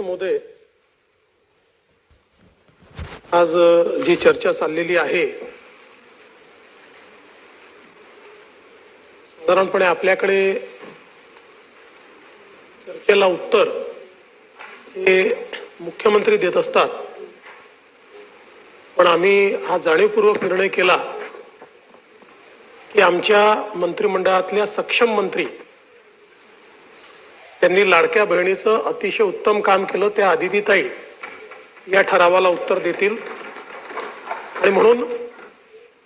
अध्यक्ष महोदय आज जी चर्चा चाललेली आहे साधारणपणे आपल्याकडे चर्चेला उत्तर हे मुख्यमंत्री देत असतात. पण आम्ही हा जाणीवपूर्वक निर्णय केला की आमच्या मंत्रिमंडळातल्या सक्षम मंत्री त्यांनी लाडक्या बहिणीचं अतिशय उत्तम काम केलं त्या आदितीताई या ठरावाला उत्तर देतील. आणि म्हणून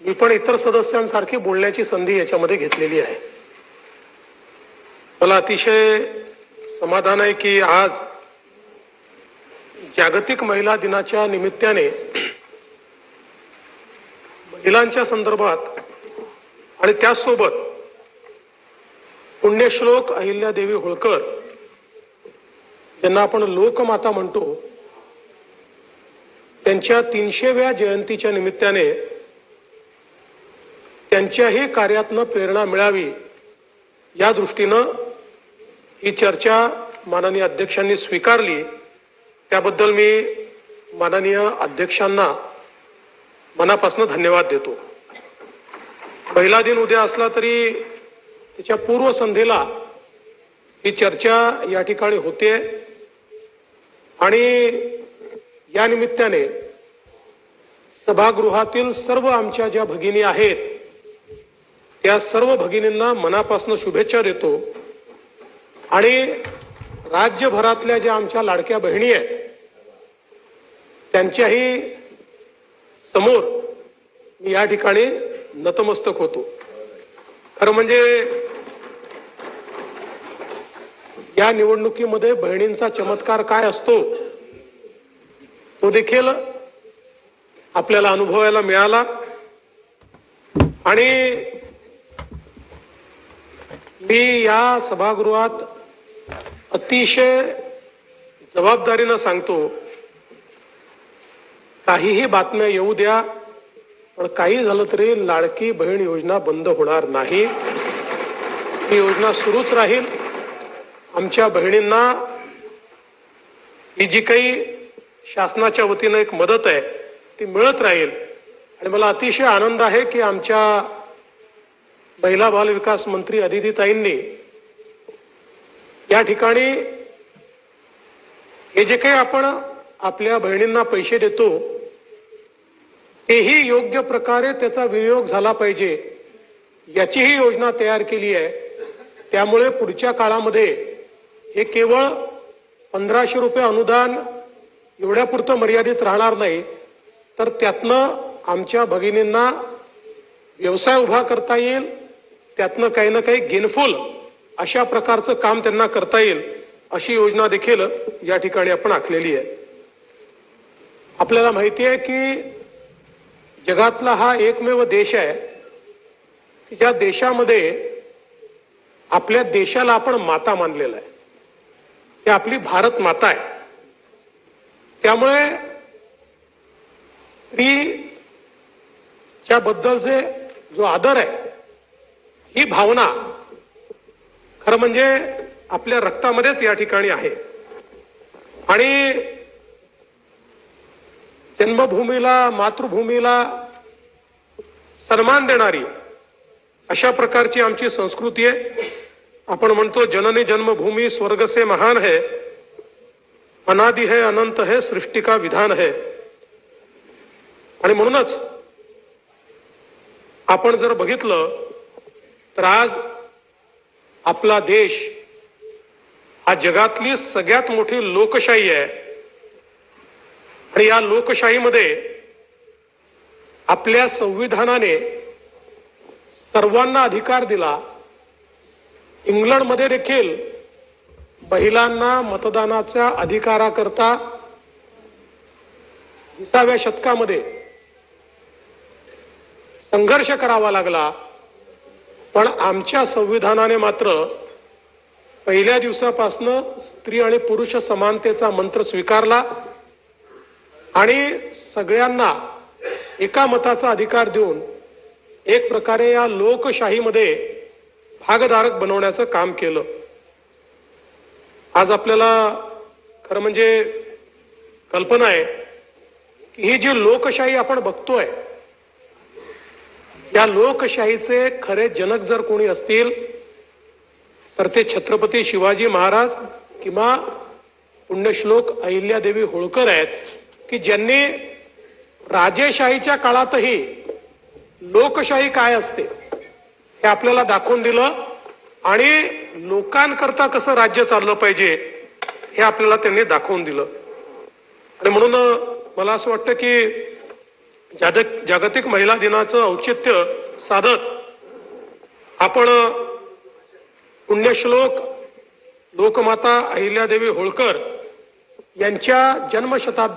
मी पण इतर सदस्यांसारखी बोलण्याची संधी याच्यामध्ये घेतलेली आहे. मला अतिशय समाधान आहे की आज जागतिक महिला दिनाच्या निमित्ताने महिलांच्या संदर्भात आणि त्याचसोबत पुण्यश्लोक अहिल्यादेवी होळकर त्यांना आपण लोकमाता म्हणतो. त्यांच्या तीनशेव्या जयंतीच्या निमित्ताने त्यांच्याही कार्यातनं प्रेरणा मिळावी या दृष्टीनं ही चर्चा माननीय अध्यक्षांनी स्वीकारली. त्याबद्दल मी माननीय अध्यक्षांना मनापासून धन्यवाद देतो. पहिला दिन उद्या असला तरी त्याच्या पूर्वसंध्येला ही चर्चा या ठिकाणी होते. आणि या निमित्ताने सभागृहातील सर्व आमच्या ज्या भगिनी आहेत त्या सर्व भगिनींना मनापासून शुभेच्छा देतो. आणि राज्यभरातल्या ज्या आमच्या लाडक्या बहिणी आहेत त्यांच्याही समोर मी या ठिकाणी नतमस्तक होतो. खरं म्हणजे या निवडणुकीमध्ये बहिणींचा चमत्कार काय असतो तो देखील आपल्याला अनुभवायला मिळाला. आणि मी या सभागृहात अतिशय जबाबदारीनं सांगतो काहीही बातम्या येऊ द्या पण काही झालं तरी लाडकी बहीण योजना बंद होणार नाही. ही योजना सुरूच राहील. आमच्या बहिणींना ही जी काही शासनाच्या वतीनं एक मदत आहे ती मिळत राहील. आणि मला अतिशय आनंद आहे की आमच्या महिला बाल विकास मंत्री अदितीताईंनी या ठिकाणी हे जे काही आपण आपल्या बहिणींना पैसे देतो तेही योग्य प्रकारे त्याचा विनियोग झाला पाहिजे याचीही योजना तयार केली आहे. त्यामुळे पुढच्या काळामध्ये हे केवळ पंधराशे रुपये अनुदान एवढ्यापुरतं मर्यादित राहणार नाही. तर त्यातनं आमच्या भगिनींना व्यवसाय उभा करता येईल त्यातनं काही ना काही गेनफुल अशा प्रकारचं काम त्यांना करता येईल अशी योजना देखील या ठिकाणी आपण आखलेली आहे. आपल्याला माहिती आहे की जगातला हा एकमेव देश आहे की ज्या देशामध्ये आपल्या देशाला आपण माता मानलेला आहे. ती आपली भारत माता आहे. त्यामुळे स्त्रीच्या बद्दलचे जो आदर आहे ही भावना खरं म्हणजे आपल्या रक्तामध्येच या ठिकाणी आहे. आणि जन्मभूमीला मातृभूमीला सन्मान देणारी अशा प्रकारची आमची संस्कृती आहे. आपण म्हणतो जननी जन्मभूमी स्वर्ग से महान है अनादि है अनंत है सृष्टी का विधान है. आणि म्हणूनच आपण जर बघितलं तर आज आपला देश हा जगातली सगळ्यात मोठी लोकशाही आहे. आणि या लोकशाहीमध्ये आपल्या संविधानाने सर्वांना अधिकार दिला इंग्लंडमध्ये देखील महिलांना मतदानाच्या अधिकाराकरता विसाव्या शतकामध्ये संघर्ष करावा लागला. पण आमच्या संविधानाने मात्र पहिल्या दिवसापासनं स्त्री आणि पुरुष समानतेचा मंत्र स्वीकारला आणि सगळ्यांना एका मताचा अधिकार देऊन एक प्रकारे या लोकशाहीमध्ये भागधारक बनवण्याचं काम केलं. आज आपल्याला खरं म्हणजे कल्पना आहे की ही जी लोकशाही आपण बघतोय या लोकशाहीचे खरे जनक जर कोणी असतील तर ते छत्रपती शिवाजी महाराज किंवा पुण्यश्लोक अहिल्यादेवी होळकर आहेत की ज्यांनी राजेशाहीच्या काळातही लोकशाही काय असते हे आपल्याला दाखवून दिलं आणि लोकांकरता कसं राज्य चाललं पाहिजे हे आपल्याला त्यांनी दाखवून दिलं. आणि म्हणून मला असं वाटतं की जागतिक जागतिक महिला दिनाचं औचित्य साधत आपण पुण्यश्लोक लोकमाता अहिल्यादेवी होळकर यांच्या जन्मशताब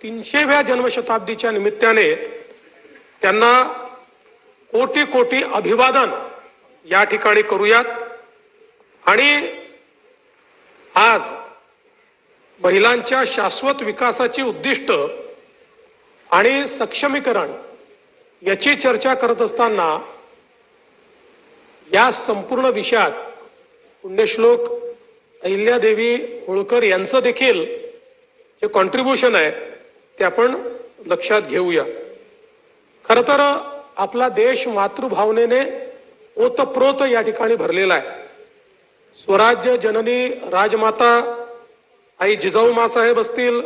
तीनशेव्या जन्मशताब्दीच्या निमित्ताने त्यांना कोटी कोटी अभिवादन या ठिकाणी करूयात. आणि आज महिलांच्या शाश्वत विकासाची उद्दिष्ट आणि सक्षमीकरण याची चर्चा करत असताना या संपूर्ण विषयात पुण्यश्लोक अहिल्यादेवी होळकर यांचं देखील जे कॉन्ट्रीब्युशन आहे ते आपण लक्षात घेऊया. खरं तर आपला देश मातृभावनेने ओतप्रोत या ठिकाणी भरलेला आहे. स्वराज्य जननी राजमाता आई जिजाऊ मासाहेब असतील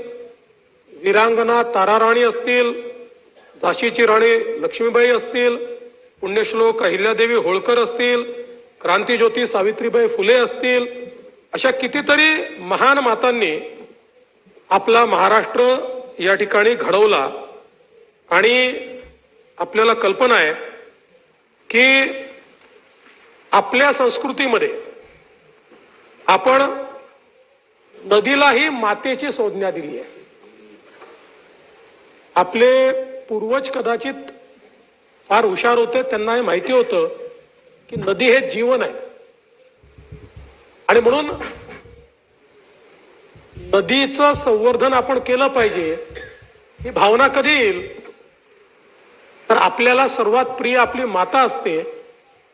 वीरांगना ताराराणी असतील झाशीची राणी लक्ष्मीबाई असतील पुण्यश्लोक अहिल्यादेवी होळकर असतील क्रांतीज्योती सावित्रीबाई फुले असतील अशा कितीतरी महान मातांनी आपला महाराष्ट्र या ठिकाणी घडवला आणि आपल्याला कल्पना आहे की आपल्या संस्कृतीमध्ये आपण नदीलाही मातेची संज्ञा दिली आहे. आपले पूर्वज कदाचित फार हुशार होते त्यांना हे माहिती होतं की नदी हे जीवन आहे. आणि म्हणून नदीचं संवर्धन आपण केलं पाहिजे ही भावना कधी येईल? तर आपल्याला सर्वात प्रिय आपली माता असते.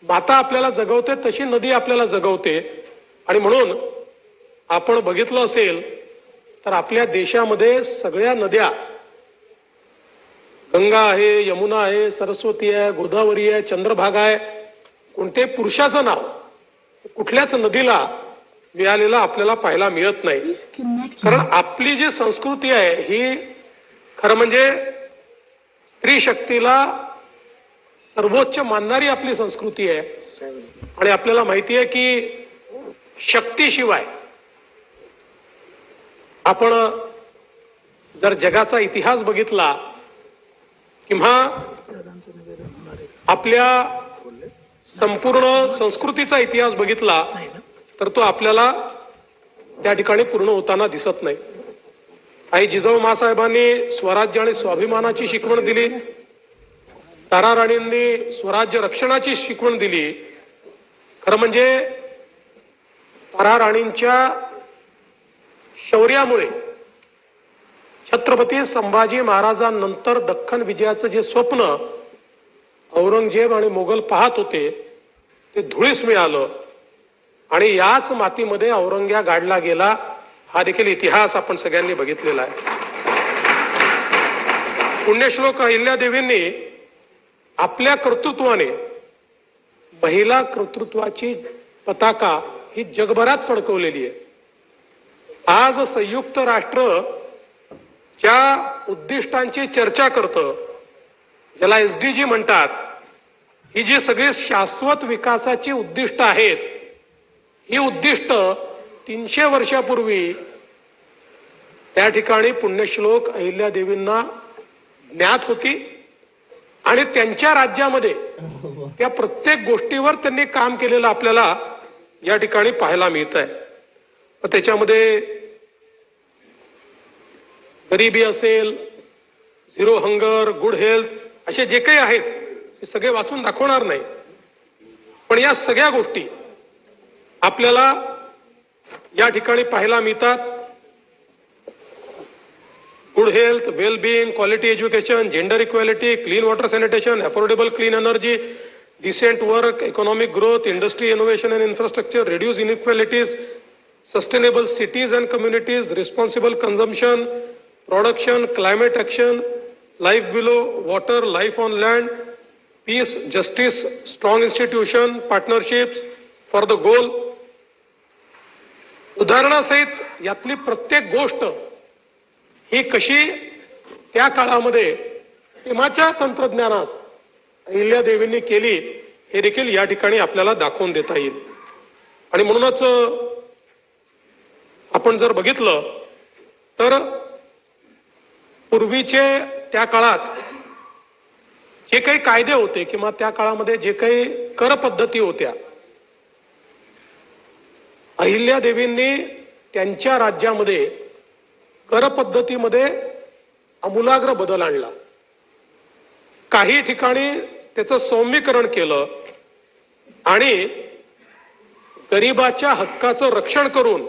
माता आपल्याला जगवते तशी नदी आपल्याला जगवते. आणि म्हणून आपण बघितलं असेल तर आपल्या देशामध्ये सगळ्या नद्या गंगा आहे यमुना आहे सरस्वती आहे गोदावरी आहे चंद्रभागा आहे कोणते पुरुषाचं नाव कुठल्याच नदीला मिळालेलं आपल्याला पाहायला मिळत नाही. कारण आपली जी संस्कृती आहे ही खरं म्हणजे स्त्री शक्तीला सर्वोच्च मानणारी आपली संस्कृती आहे. आणि आपल्याला माहिती आहे की शक्तीशिवाय आपण जर जगाचा इतिहास बघितला किंवा आपल्या संपूर्ण संस्कृतीचा इतिहास बघितला तर तो आपल्याला त्या ठिकाणी पूर्ण होताना दिसत नाही. आई जिजाऊ मासाहेबांनी स्वराज्य आणि स्वाभिमानाची शिकवण दिली. तारा राणींनी स्वराज्य रक्षणाची शिकवण दिली. खरं म्हणजे तारा राणींच्या शौर्यामुळे छत्रपती संभाजी महाराजांनंतर दख्खन विजयाचं जे स्वप्न औरंगजेब आणि मोगल पाहत होते ते धुळीस मिळालं. आणि याच मातीमध्ये औरंग्या गाडला गेला. हा देखील इतिहास आपण सगळ्यांनी बघितलेला आहे. पुण्यश्लोक अहिल्यादेवींनी आपल्या कर्तृत्वाने महिला कर्तृत्वाची पताका ही जगभरात फडकवलेली आहे. आज संयुक्त राष्ट्र ज्या उद्दिष्टांची चर्चा करतं ज्याला एस डी जी म्हणतात ही जी सगळी शाश्वत विकासाची उद्दिष्ट आहेत ही उद्दिष्ट तीनशे वर्षापूर्वी त्या ठिकाणी पुण्यश्लोक अहिल्यादेवींना ज्ञात होती आणि त्यांच्या राज्यामध्ये त्या प्रत्येक गोष्टीवर त्यांनी काम केलेलं आपल्याला या ठिकाणी पाहायला मिळत आहे त्याच्यामध्ये गरिबी असेल झिरो हंगर गुड हेल्थ असे जे काही आहेत हे सगळे वाचून दाखवणार नाही. पण या सगळ्या गोष्टी आपल्याला या ठिकाणी पाहायला मिळतात. Good health wellbeing quality education gender equality clean water sanitation affordable clean energy decent work economic growth industry innovation and infrastructure reduce inequalities sustainable cities and communities responsible consumption production climate action life below water life on land peace justice strong institution partnerships for the goal उदाहरणासहित यातली प्रत्येक गोष्ट ही कशी त्या काळामध्ये तेव्हाच्या तंत्रज्ञानात अहिल्यादेवींनी केली हे देखील या ठिकाणी आपल्याला दाखवून देता येईल. आणि म्हणूनच आपण जर बघितलं तर पूर्वीचे त्या काळात जे काही कायदे होते किंवा त्या काळामध्ये जे काही कर पद्धती होत्या अहिल्या देवींनी त्यांच्या राज्यामध्ये कर पद्धतीमध्ये आमूलाग्र बदल आणला. काही ठिकाणी त्याचं सौम्यकरण केलं आणि गरिबाच्या हक्काचं रक्षण करून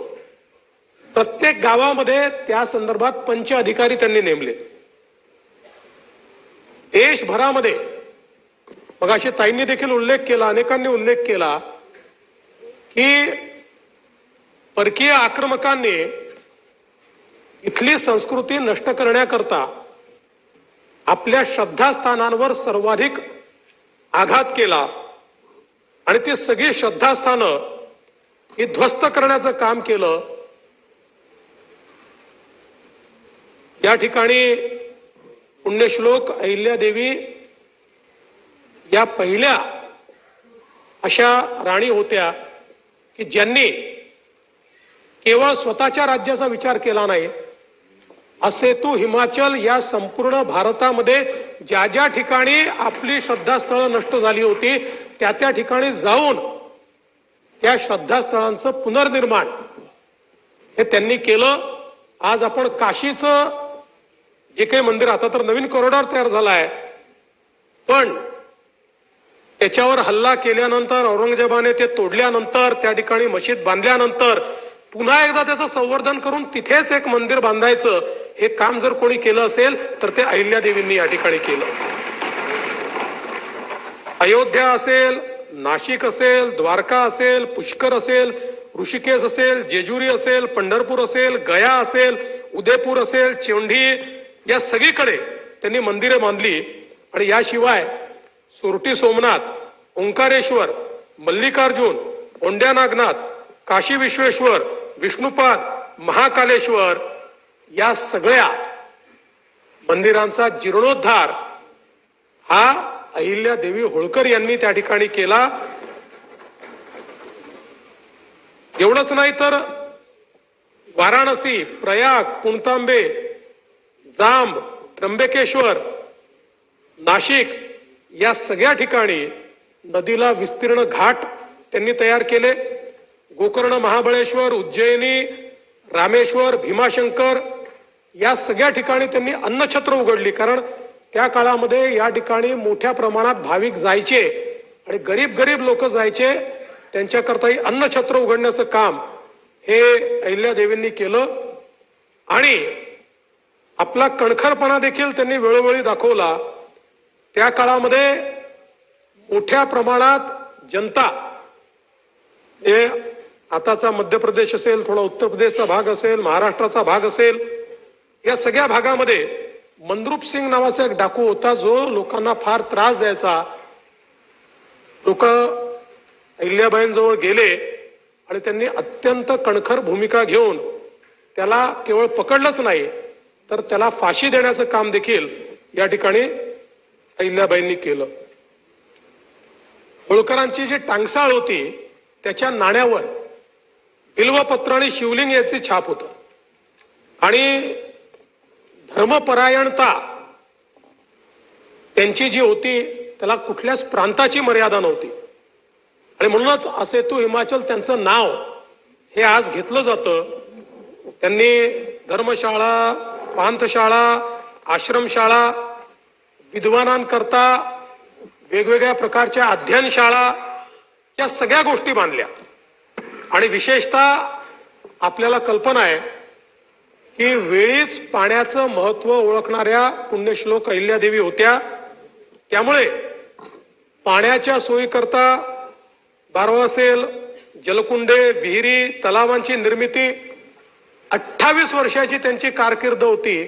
प्रत्येक गावामध्ये त्या संदर्भात पंच अधिकारी त्यांनी नेमले. देशभरामध्ये मग अशी ताईंनी देखील उल्लेख केला अनेकांनी उल्लेख केला की परकीय आक्रमकांनी इथली संस्कृती नष्ट करण्याकरता आपल्या श्रद्धास्थानांवर सर्वाधिक आघात केला आणि ती सगळी श्रद्धास्थानं ही ध्वस्त करण्याचं काम केलं. या ठिकाणी पुण्यश्लोक अहिल्यादेवी या पहिल्या अशा राणी होत्या की ज्यांनी केवळ स्वतःच्या राज्याचा विचार केला नाही असे तू हिमाचल या संपूर्ण भारतामध्ये ज्या ज्या ठिकाणी आपली श्रद्धास्थळं नष्ट झाली होती त्या त्या ठिकाणी जाऊन त्या श्रद्धास्थळांचं पुनर्निर्माण हे त्यांनी केलं. आज आपण काशीचं जे काही मंदिर आता तर नवीन कॉरिडॉर तयार झाला आहे. पण त्याच्यावर हल्ला केल्यानंतर औरंगजेबाने ते तोडल्यानंतर त्या ठिकाणी मशीद बांधल्यानंतर पुन्हा एकदा त्याचं संवर्धन करून तिथेच एक मंदिर बांधायचं हे काम जर कोणी केलं असेल तर ते अहिल्या देवींनी या ठिकाणी केलं. अयोध्या असेल नाशिक असेल द्वारका असेल पुष्कर असेल ऋषिकेश असेल जेजुरी असेल पंढरपूर असेल गया असेल उदयपूर असेल चेंढी या सगळीकडे त्यांनी मंदिरे बांधली. आणि याशिवाय सुरटी सोमनाथ ओंकारेश्वर मल्लिकार्जुन ओंड्या नागनाथ काशी विश्वेश्वर विष्णुपाद महाकालेश्वर या सगळ्या मंदिरांचा जीर्णोद्धार हा अहिल्या देवी होळकर यांनी त्या ठिकाणी केला. एवढंच नाही तर वाराणसी प्रयाग पुणतांबे जांब त्र्यंबकेश्वर नाशिक या सगळ्या ठिकाणी नदीला विस्तीर्ण घाट त्यांनी तयार केले. गोकर्ण महाबळेश्वर उज्जैनी रामेश्वर भीमाशंकर या सगळ्या ठिकाणी त्यांनी अन्नछत्र उघडली. कारण त्या काळामध्ये या ठिकाणी मोठ्या प्रमाणात भाविक जायचे आणि गरीब गरीब लोक जायचे. त्यांच्याकरताही अन्नछत्र उघडण्याचं काम हे अहिल्यादेवींनी केलं. आणि आपला कणखरपणा देखील त्यांनी वेळोवेळी दाखवला. त्या काळामध्ये मोठ्या प्रमाणात जनता हे आताचा मध्य प्रदेश असेल थोडा उत्तर प्रदेशचा भाग असेल महाराष्ट्राचा भाग असेल या सगळ्या भागामध्ये मंद्रुप सिंग नावाचा एक डाकू होता जो लोकांना फार त्रास द्यायचा. लोक अहिल्याबाईंजवळ गेले आणि त्यांनी अत्यंत कणखर भूमिका घेऊन त्याला केवळ पकडलंच नाही तर त्याला फाशी देण्याचं काम देखील या ठिकाणी अहिल्याबाईंनी केलं. होळकरांची जी टांगसाळ होती त्याच्या नाण्यावर बिल्वपत्र आणि शिवलिंग याचे छाप होत. आणि धर्मपरायणता त्यांची जी होती त्याला कुठल्याच प्रांताची मर्यादा नव्हती. आणि म्हणूनच असे तू हिमाचल त्यांचं नाव हे आज घेतलं जातं. त्यांनी धर्मशाळा पांथशाळा आश्रमशाळा विद्वानांकरता वेगवेगळ्या प्रकारच्या अध्ययनशाळा या सगळ्या गोष्टी बांधल्या. आणि विशेषतः आपल्याला कल्पना आहे की वेळीच पाण्याचं महत्त्व ओळखणाऱ्या पुण्यश्लोक अहिल्यादेवी होत्या. त्यामुळे पाण्याच्या सोयीकरता बारवासेल जलकुंडे विहिरी तलावांची निर्मिती अठ्ठावीस वर्षाची त्यांची कारकीर्द होती.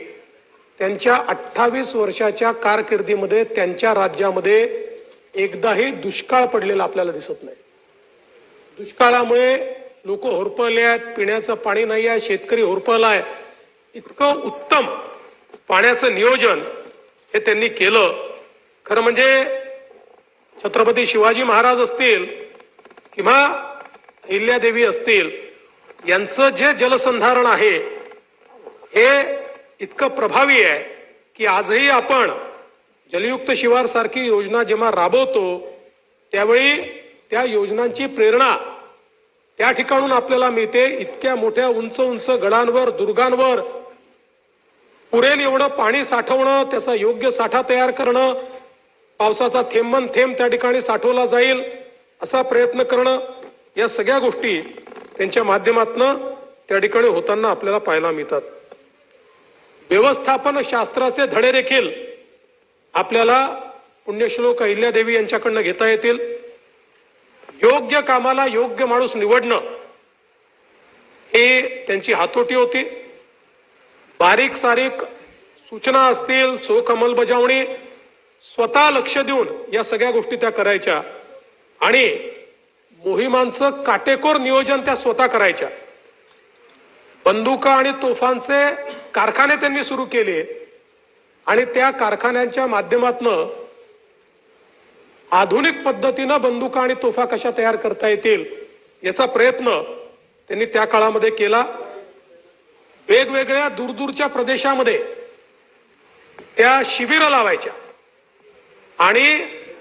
त्यांच्या अठ्ठावीस वर्षाच्या कारकिर्दीमध्ये त्यांच्या राज्यामध्ये एकदाही दुष्काळ पडलेला आपल्याला दिसत नाही. दुष्काळामुळे लोक होरपळले आहेत पिण्याचं पाणी नाही आहे शेतकरी होरपळलाय इतकं उत्तम पाण्याचं नियोजन हे त्यांनी केलं. खरं म्हणजे छत्रपती शिवाजी महाराज असतील किंवा अहिल्यादेवी असतील यांचं जे जलसंधारण आहे हे इतकं प्रभावी आहे की आजही आपण जलयुक्त शिवार सारखी योजना जेव्हा राबवतो त्यावेळी त्या योजनांची प्रेरणा त्या ठिकाणून आपल्याला मिळते. इतक्या मोठ्या उंच उंच गडांवर दुर्गांवर पुरेल एवढं पाणी साठवणं त्याचा योग्य साठा तयार करणं पावसाचा थेंबन थेंब त्या ठिकाणी साठवला जाईल असा प्रयत्न करणं या सगळ्या गोष्टी त्यांच्या माध्यमातनं त्या ठिकाणी होताना आपल्याला पाहायला मिळतात. व्यवस्थापन शास्त्राचे धडे देखील आपल्याला पुण्यश्लोक अहिल्यादेवी यांच्याकडनं घेता येतील. योग्य कामाला योग्य माणूस निवडणं हे त्यांची हातोटी होती. बारीक सारीक सूचना असतील चोख अंमलबजावणी स्वतः लक्ष देऊन या सगळ्या गोष्टी त्या करायच्या. आणि मोहिमांचं काटेकोर नियोजन त्या स्वतः करायच्या. बंदुका आणि तोफांचे कारखाने त्यांनी सुरू केले. आणि त्या कारखान्यांच्या माध्यमातनं आधुनिक पद्धतीनं बंदुका आणि तोफा कशा तयार करता येतील याचा प्रयत्न त्यांनी त्या काळामध्ये केला. वेगवेगळ्या दूरदूरच्या प्रदेशामध्ये त्या शिबिरं लावायच्या आणि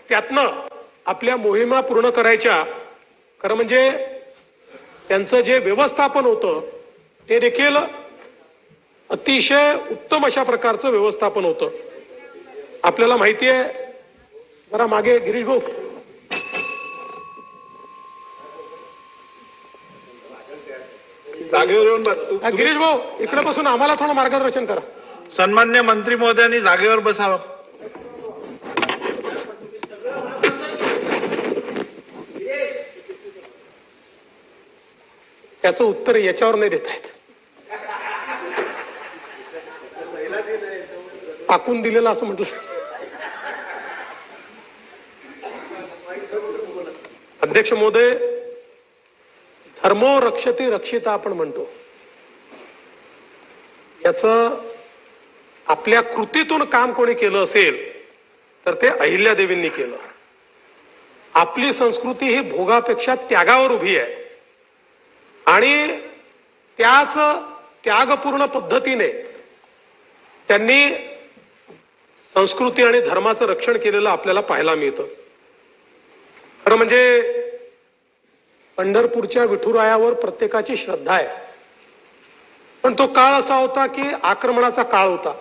त्यातनं आपल्या मोहिमा पूर्ण करायच्या. खरं म्हणजे त्यांचं जे व्यवस्थापन होतं ते देखील अतिशय उत्तम अशा प्रकारचं व्यवस्थापन होतं. आपल्याला माहिती आहे जरा मागे गिरीश भाऊ. जागेवर येऊन बस- हा, गिरीश भाऊ इकडे बसून आम्हाला थोडं मार्गदर्शन करा. सन्मान्य मंत्री महोदयांनी जागेवर बसावं. त्याचं उत्तर याच्यावर नाही देता येत टाकून दिलेलं असं म्हटलं. अध्यक्ष महोदय धर्मो रक्षती रक्षिता आपण म्हणतो. याच आपल्या कृतीतून काम कोणी केलं असेल तर ते अहिल्यादेवींनी केलं. आपली संस्कृती ही भोगापेक्षा त्यागावर उभी आहे. आणि त्याच त्यागपूर्ण पद्धतीने त्यांनी संस्कृती आणि धर्माचं रक्षण केलेलं आपल्याला पाहायला मिळतं. खरं म्हणजे पंढरपूरच्या विठुरायावर प्रत्येकाची श्रद्धा आहे. पण तो काळ असा होता की आक्रमणाचा काळ होता.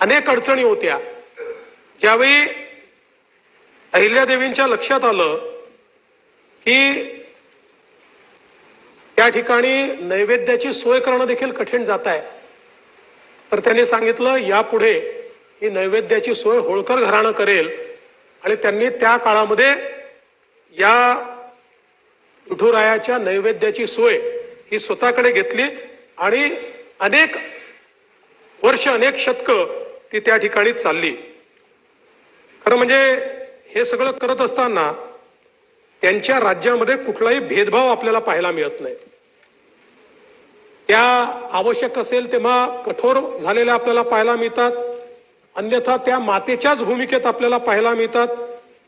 अनेक अडचणी होत्या. ज्यावेळी अहिल्यादेवींच्या लक्षात आलं की त्या ठिकाणी नैवेद्याची सोय करणं देखील कठीण जात आहे तर त्यांनी सांगितलं यापुढे ही नैवेद्याची सोय होळकर घराणं करेल आणि त्यांनी त्या काळामध्ये या विठुरायाच्या नैवेद्याची सोय ही स्वतःकडे घेतली आणि अनेक वर्ष अनेक शतक ती त्या ठिकाणी चालली. खरं म्हणजे हे सगळं करत असताना त्यांच्या राज्यामध्ये कुठलाही भेदभाव आपल्याला पाहायला मिळत नाही. त्या आवश्यक असेल तेव्हा कठोर झालेल्या आपल्याला पाहायला मिळतात. अन्यथा त्या मातेच्याच भूमिकेत आपल्याला पाहायला मिळतात.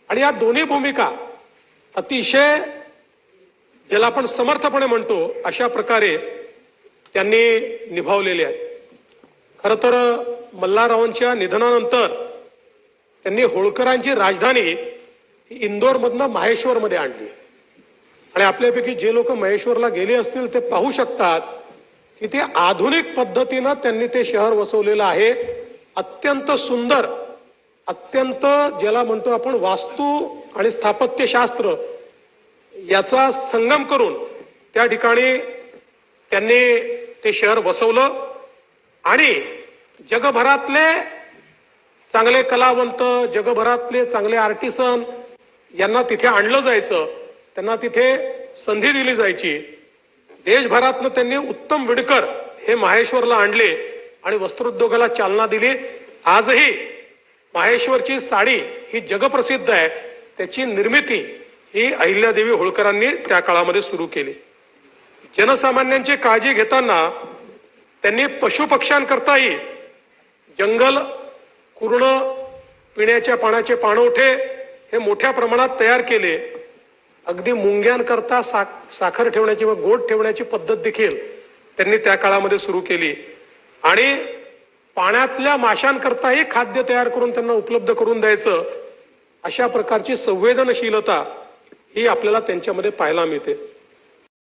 आणि या दोन्ही भूमिका अतिशय ज्याला आपण समर्थपणे म्हणतो अशा प्रकारे त्यांनी निभावलेले आहेत. खरं तर मल्हाररावांच्या निधनानंतर त्यांनी होळकरांची राजधानी ही इंदोरमधनं माहेश्वरमध्ये आणली. आणि आपल्यापैकी जे लोक महेश्वरला गेले असतील ते पाहू शकतात की ते आधुनिक पद्धतीनं त्यांनी ते शहर वसवलेलं आहे. अत्यंत सुंदर अत्यंत ज्याला म्हणतो आपण वास्तू आणि स्थापत्यशास्त्र याचा संगम करून त्या ठिकाणी त्यांनी ते शहर वसवलं आणि जगभरातले चांगले कलावंत जगभरातले चांगले आर्टिसन यांना तिथे आणलं जायचं त्यांना तिथे संधी दिली जायची. देशभरातनं त्यांनी उत्तम विडकर हे माहेश्वरला आणले. आणि वस्त्रोद्योगाला चालना दिली. आजही माहेश्वरची साडी ही जगप्रसिद्ध आहे. त्याची निर्मिती ही अहिल्यादेवी होळकरांनी त्या काळामध्ये सुरू केली. जनसामान्यांची काळजी घेताना त्यांनी पशुपक्ष्यांकरताही जंगल कुर्ण पिण्याच्या पाण्याचे पाणवठे हे मोठ्या प्रमाणात तयार केले. अगदी मुंग्यांकरता साख साखर ठेवण्याची व गोड ठेवण्याची पद्धत देखील त्यांनी त्या काळामध्ये सुरू केली. आणि पाण्यातल्या माशांकरताही खाद्य तयार करून त्यांना उपलब्ध करून द्यायचं अशा प्रकारची संवेदनशीलता ही आपल्याला त्यांच्यामध्ये पाहायला मिळते.